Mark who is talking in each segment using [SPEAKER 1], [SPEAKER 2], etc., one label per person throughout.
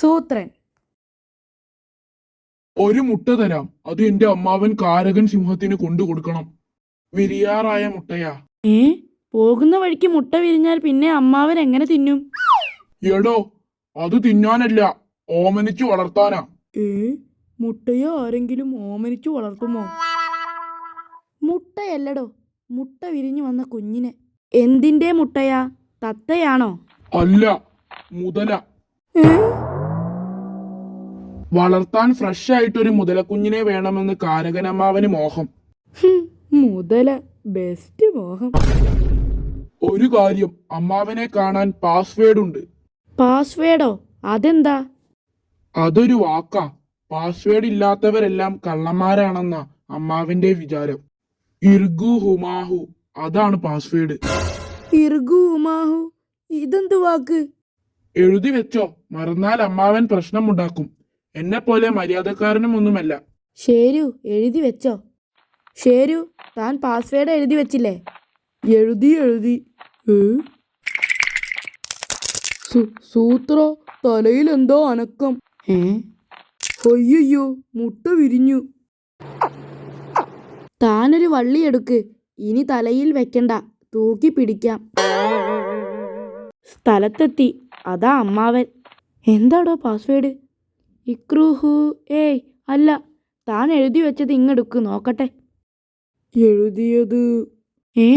[SPEAKER 1] സൂത്രൻ.
[SPEAKER 2] ഒരു മുട്ട തരാം. അത് എന്റെ അമ്മാവൻ കാരകൻ സിംഹത്തിന് കൊണ്ടു കൊടുക്കണം. വിരിയാറായ മുട്ടയാ.
[SPEAKER 1] ഏ? പോകുന്ന വഴിക്ക് മുട്ട വിരിഞ്ഞാൽ പിന്നെ അമ്മാവൻ എങ്ങനെ തിന്നും?
[SPEAKER 2] എടോ അത് തിന്നാനല്ല ഓമനിച്ചു വളർത്താനാ.
[SPEAKER 1] ഏ? മുട്ടയെ ആരെങ്കിലും ഓമനിച്ചു വളർത്തുമോ? മുട്ടയല്ലടോ മുട്ട വിരിഞ്ഞു വന്ന കുഞ്ഞിനെ. എന്തിന്റെ മുട്ടയാ? തത്തയാണോ?
[SPEAKER 2] അല്ല മുതല.
[SPEAKER 1] ഏ?
[SPEAKER 2] വളർത്താൻ ഫ്രഷ് ആയിട്ടൊരു മുതലക്കുഞ്ഞിനെ വേണമെന്ന് കാരകനമ്മാവന് മോഹം.
[SPEAKER 1] മുതല ബെസ്റ്റ് മോഹം.
[SPEAKER 2] ഒരു കാര്യം അമ്മാവനെ കാണാൻ പാസ്വേഡ് ഉണ്ട്.
[SPEAKER 1] പാസ്വേഡോ അതെന്താ?
[SPEAKER 2] അതൊരു വാക്കാ. പാസ്വേഡ് ഇല്ലാത്തവരെല്ലാം കള്ളന്മാരാണെന്ന അമ്മാവിന്റെ വിചാരം. ഇർഗു ഹുമാഹു അതാണ് പാസ്വേഡ്
[SPEAKER 1] ഇർഗു ഹുമാഹു ഇതെന്ത് വാക്ക്?
[SPEAKER 2] എഴുതി വെച്ചോ മറന്നാൽ അമ്മാവൻ പ്രശ്നമുണ്ടാക്കും. എന്നെ പോലെ മര്യാദക്കാരനും ഒന്നുമല്ല
[SPEAKER 1] ശരു എഴുതി വെച്ചോ. ശരു താൻ പാസ്വേഡ് എഴുതി വെച്ചില്ലേ? എഴുതി എഴുതി. സൂത്ര തലയിൽ എന്തോ അനക്കം. ഏ? അയ്യോ മുട്ട വിരിഞ്ഞു. താനൊരു വള്ളി എടുക്ക്. ഇനി തലയിൽ വെക്കണ്ട. തൂക്കി പിടിക്കാം. സ്ഥലത്തെത്തി. അതാ അമ്മാവൻ. എന്താടോ പാസ്വേഡ് ഇക്രൂഹു ഏയ് അല്ല താൻ എഴുതി വെച്ചത് ഇങ്ങെടുക്ക് നോക്കട്ടെ. എഴുതിയത്? ഏ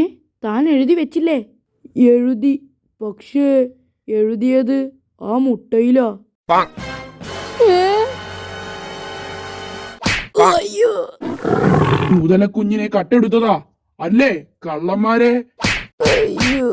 [SPEAKER 1] താൻ എഴുതി വെച്ചില്ലേ? എഴുതി പക്ഷേ എഴുതിയത് ആ മുട്ടയിലാ? അയ്യോ.
[SPEAKER 2] മുതലക്കുഞ്ഞിനെ കട്ടെടുത്തതാ. അല്ലേ കള്ളന്മാരെ?
[SPEAKER 1] അയ്യോ.